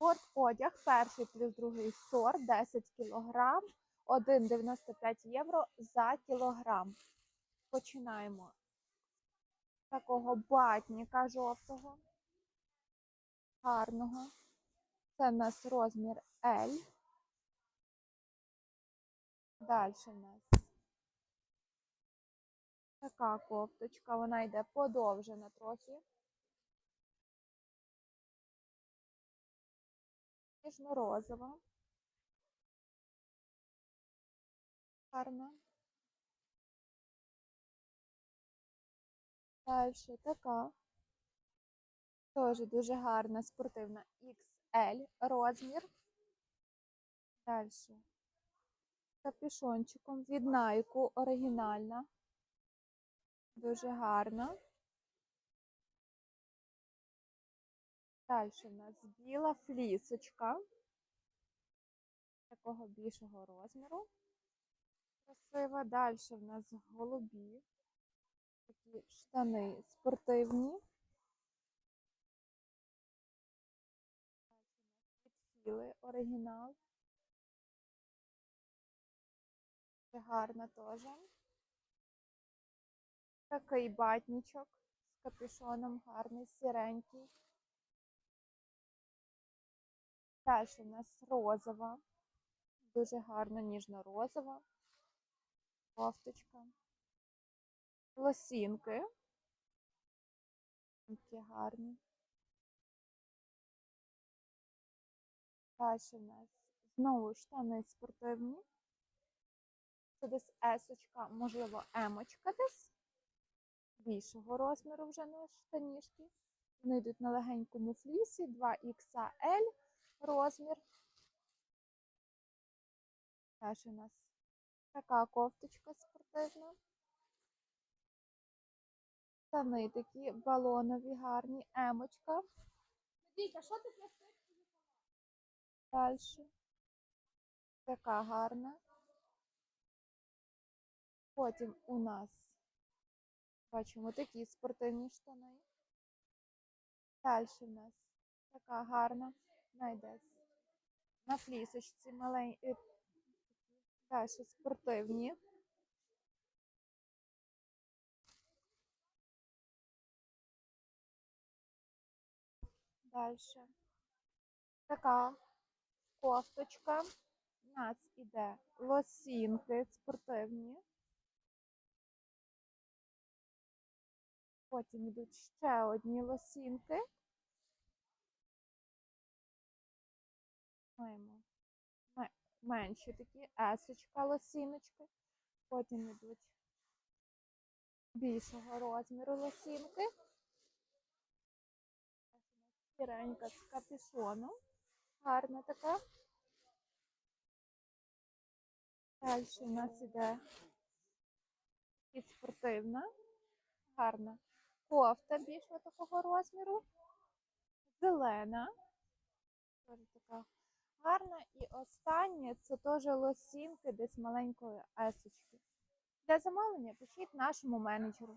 Спорт одяг, перший плюс другий сорт, 10 кг, 1,95 євро за кілограм. Починаємо з такого батніка жовтого, гарного. Це в нас розмір L. Далі в нас така кофточка, вона йде подовжена трохи. Ніжно-розова. Гарна. Далі така. Теж дуже гарна спортивна XL розмір. Далі. Капюшончиком від Nike оригінальна. Дуже гарна. Далі у нас біла флісочка. Такого більшого розміру. Красива. Далі в нас голубі. Такі штани спортивні. Підфіли оригінал. Гарна теж. Такий батнічок з капюшоном гарний, сіренький. Далі у нас розова. Дуже гарна ніжно-розова. Кофточка. Лосінки. Такі гарні. Далі у нас знову штани спортивні. Це десь есочка, можливо, емочка десь. Більшого розміру вже на штанішки. Вони йдуть на легенькому флісі, 2XL розмір. Теж у нас така кофточка спортивна. Штани такі балонові, гарні, емочка. Віка, що пластик? Далі. Така гарна. Потім у нас бачимо такі спортивні штани. Далі у нас така гарна. Найдесь. На флісочці маленькі. Далі спортивні. Далі. Така кофточка. У нас іде лосінки спортивні. Потім йдуть ще одні лосінки. Менші такі есочка лосіночки. Потім йдуть більшого розміру лосінки. Сіренька з капюшоном. Гарна така. Далі у нас іде і спортивна, гарна кофта більшого такого розміру, зелена, теж така гарна. І останнє це теж лосінки десь маленької есочки. Для замовлення пишіть нашому менеджеру.